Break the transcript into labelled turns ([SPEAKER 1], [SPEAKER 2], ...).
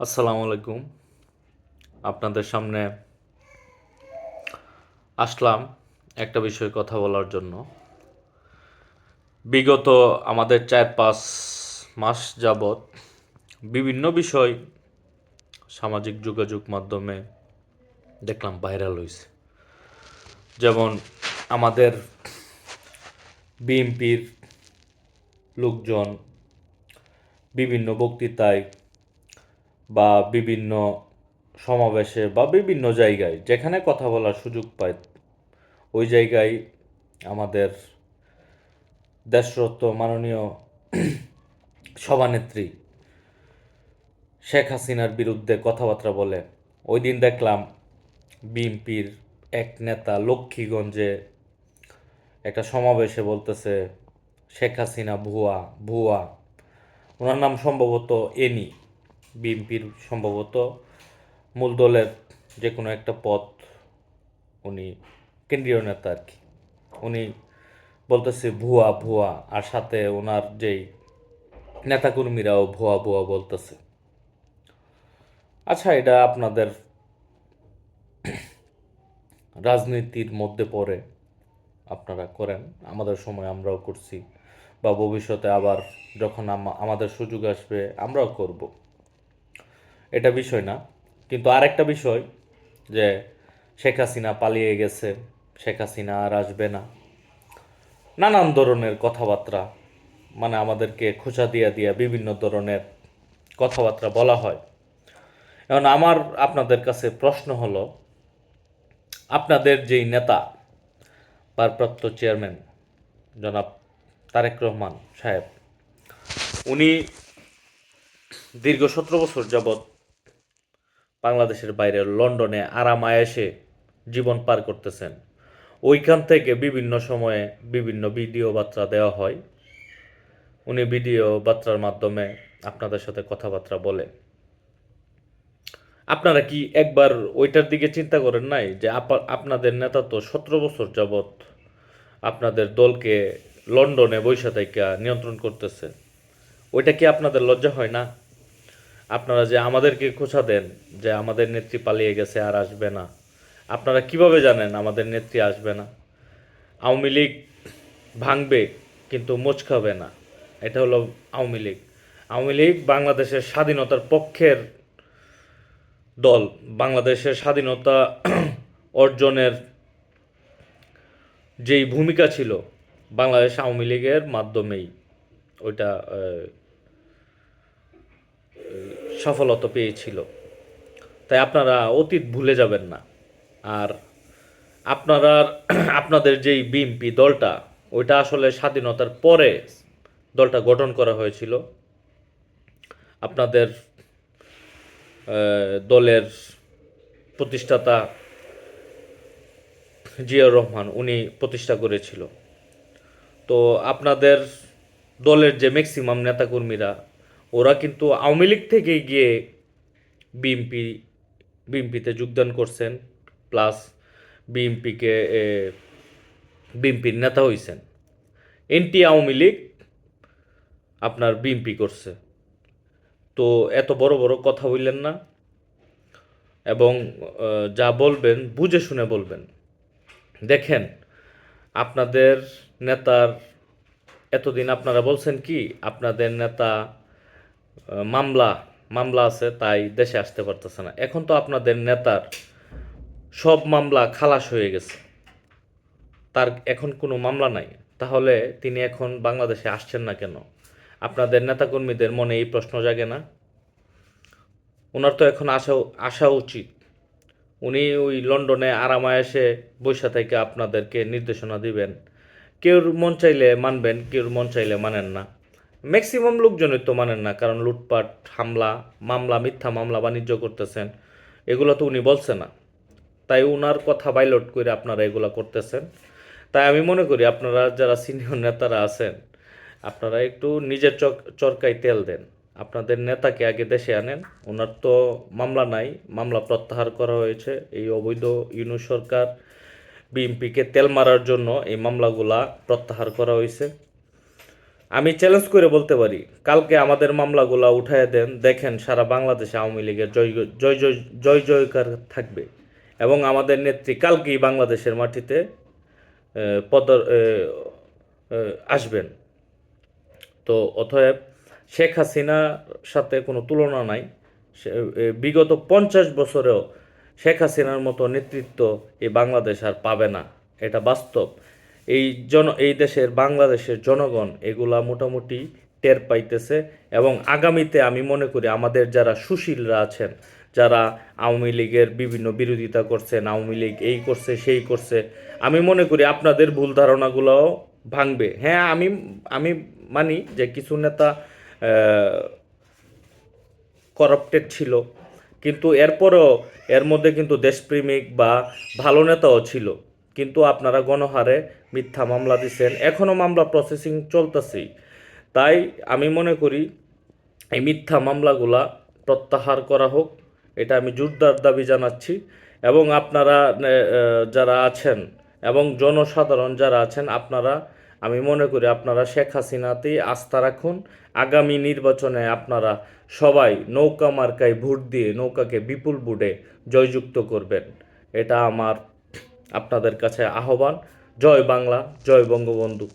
[SPEAKER 1] আসসালামু আলাইকুম। আপনাদের সামনে আসলাম একটা বিষয়ে কথা বলার জন্য। বিগত আমাদের চার পাঁচ মাস যাবৎ বিভিন্ন বিষয় সামাজিক যোগাযোগ মাধ্যমে দেখলাম ভাইরাল হয়েছে যেমন আমাদের বিএনপির লোকজন বিভিন্ন বক্তৃতায় বা বিভিন্ন সমাবেশে বা বিভিন্ন জায়গায় যেখানে কথা বলার সুযোগ পায়, ওই জায়গায় আমাদের দেশরত্ন মাননীয় সভানেত্রী শেখ হাসিনার বিরুদ্ধে কথাবার্তা বলে। ওই দিন দেখলাম বিএনপির এক নেতা লক্ষ্মীগঞ্জে একটা সমাবেশে বলতেছে, শেখ হাসিনা ভুয়া ভুয়া। ওনার নাম সম্ভবত এনি। বিএনপির সম্ভবত মূল দলের যে কোনো একটা পথ উনি কেন্দ্রীয় নেতা আর কি। উনি বলতেছে ভুয়া ভুয়া, আর সাথে ওনার যেই নেতাকর্মীরাও ভুয়া ভুয়া বলতেছে। আচ্ছা এটা আপনাদের রাজনীতির মধ্যে পড়ে আপনারা করেন, আমাদের সময় আমরাও করছি, বা ভবিষ্যতে আবার যখন আম- আমাদের সুযোগ আসবে আমরাও করব। এটা বিষয় না। কিন্তু আরেকটা বিষয় যে শেখ হাসিনা পালিয়ে গেছে, শেখ হাসিনা আর আসবে না। নানান ধরনের কথাবার্তা মানে আমাদেরকে খোঁচা দিয়া দিয়া বিভিন্ন ধরনের কথাবার্তা বলা হয়। এখন আমার আপনাদের কাছে প্রশ্ন হলো, আপনাদের যেই নেতা, ভারপ্রাপ্ত চেয়ারম্যান জনাব তারেক রহমান সাহেব, উনি দীর্ঘ সতেরো বছর যাবৎ বাংলাদেশের বাইরে লন্ডনে আরাম আয়েসে জীবন পার করতেছেন। ওইখান থেকে বিভিন্ন সময়ে বিভিন্ন ভিডিও বার্তা দেওয়া হয়। উনি ভিডিও বার্তার মাধ্যমে আপনাদের সাথে কথাবার্তা বলে। আপনারা কি একবার ওইটার দিকে চিন্তা করেন নাই যে আপা- আপনাদের নেতা তো সতেরো বছর যাবৎ আপনাদের দলকে লন্ডনে বৈশা নিয়ন্ত্রণ করতেছে? ওইটা কি আপনাদের লজ্জা হয় না? আপনারা যে আমাদেরকে খোঁচা দেন যে আমাদের নেত্রী পালিয়ে গেছে আর আসবে না, আপনারা কীভাবে জানেন আমাদের নেত্রী আসবে না? আওয়ামী লীগ ভাঙবে কিন্তু মোচ খাবে না, এটা হলো আওয়ামী লীগ। আওয়ামী লীগ বাংলাদেশের স্বাধীনতার পক্ষের দল, বাংলাদেশের স্বাধীনতা অর্জনের যেই ভূমিকা ছিল বাংলাদেশ আওয়ামী লীগের মাধ্যমেই, ওইটা সফলতা পেয়েছিল। তাই আপনারা অতীত ভুলে যাবেন না। আর আপনারা, আপনাদের যেই বিএনপি দলটা, ওইটা আসলে স্বাধীনতার পরে দলটা গঠন করা হয়েছিল। আপনাদের দলের প্রতিষ্ঠাতা জিয়াউর রহমান, উনি প্রতিষ্ঠা করেছিল। তো আপনাদের দলের যে ম্যাক্সিমাম নেতাকর্মীরা ওরা কিন্তু আওয়ামী লীগ থেকে গিয়ে বিএমপি বিএমপিতে যোগদান করছেন প্লাস বিএমপিকে বিএমপির নেতা হইছেন। এনটি আওয়ামী লীগ আপনার বিএমপি করছে। তো এত বড় বড় কথা বললেন না এবং যা বলবেন, বুঝে শুনে বলবেন। দেখেন, আপনাদের নেতার, এতদিন আপনারা বলছেন কি, আপনাদের নেতা মামলা মামলা আছে, তাই দেশে আসতে পারতেছে না। এখন তো আপনাদের নেতার সব মামলা খালাস হয়ে গেছে। তার এখন কোনো মামলা নাই। তাহলে তিনি এখন বাংলাদেশে আসছেন না কেন? আপনাদের নেতাকর্মীদের মনে এই প্রশ্ন জাগে না? ওনার তো এখন আসা আসা উচিত। উনি ওই লন্ডনে আরামায় এসে বৈশা থেকে আপনাদেরকে নির্দেশনা দিবেন। কেউর মন চাইলে মানবেন কেউর মন চাইলে মানেন না। ম্যাক্সিমাম লোকজনের তো মানেন না, কারণ লুটপাট, হামলা, মামলা, মিথ্যা মামলা বাণিজ্য করতেছেন, এগুলো তো উনি বলছে না। তাই উনার কথা বাইলট করে আপনারা এগুলা করতেছেন। তাই আমি মনে করি আপনারা যারা সিনিয়র নেতারা আছেন, আপনারা একটু নিজের চক, চরকায় তেল দেন। আপনাদের নেতাকে আগে দেশে আনেন ওনার তো মামলা নাই, মামলা প্রত্যাহার করা হয়েছে। এই অবৈধ ইউনু সরকার বিএমপিকে তেল মারার জন্য এই মামলাগুলা প্রত্যাহার করা হয়েছে। আমি চ্যালেঞ্জ করে বলতে পারি, কালকে আমাদের মামলাগুলা উঠায় দেন, দেখেন সারা বাংলাদেশে আওয়ামী লীগের জয় জয় জয় জয় জয়কার থাকবে। এবং আমাদের নেত্রী কালকেই বাংলাদেশের মাটিতে পদ আসবেন। তো অতএব শেখ হাসিনার সাথে কোনো তুলনা নাই। বিগত পঞ্চাশ বছরেও শেখ হাসিনার মতো নেতৃত্ব এই বাংলাদেশ আর পাবে না। এটা বাস্তব। এই জন, এই দেশের, বাংলাদেশের জনগণ এগুলা মোটামুটি টের পাইতেছে এবং আগামীতে আমি মনে করি আমাদের যারা সুশীলরা আছেন, যারা আওয়ামী লীগের বিভিন্ন বিরোধিতা করছেন, আওয়ামী লীগ এই করছে, সেই করছে, আমি মনে করি আপনাদের ভুল ধারণাগুলোও ভাঙবে। হ্যাঁ আমি আমি মানি যে কিছু নেতা করাপ্টেড ছিল, কিন্তু এরপরেও এর মধ্যে কিন্তু দেশপ্রেমিক বা ভালো নেতাও ছিল। কিন্তু আপনারা গণহারে মিথ্যা মামলা দিচ্ছেন এখনও মামলা প্রসেসিং চলতেছেই তাই আমি মনে করি, এই মিথ্যা মামলাগুলা প্রত্যাহার করা হোক, এটা আমি জোরদার দাবি জানাচ্ছি। এবং আপনারা যারা আছেন এবং জনসাধারণ যারা আছেন, আপনারা, আমি মনে করি আপনারা শেখ হাসিনাতেই আস্থা রাখুন। আগামী নির্বাচনে আপনারা সবাই নৌকা মার্কায় ভোট দিয়ে নৌকাকে বিপুল ভোটে জয়যুক্ত করবেন। এটা আমার আপনাদের কাছে আহ্বান। জয় বাংলা জয় বঙ্গবন্ধু।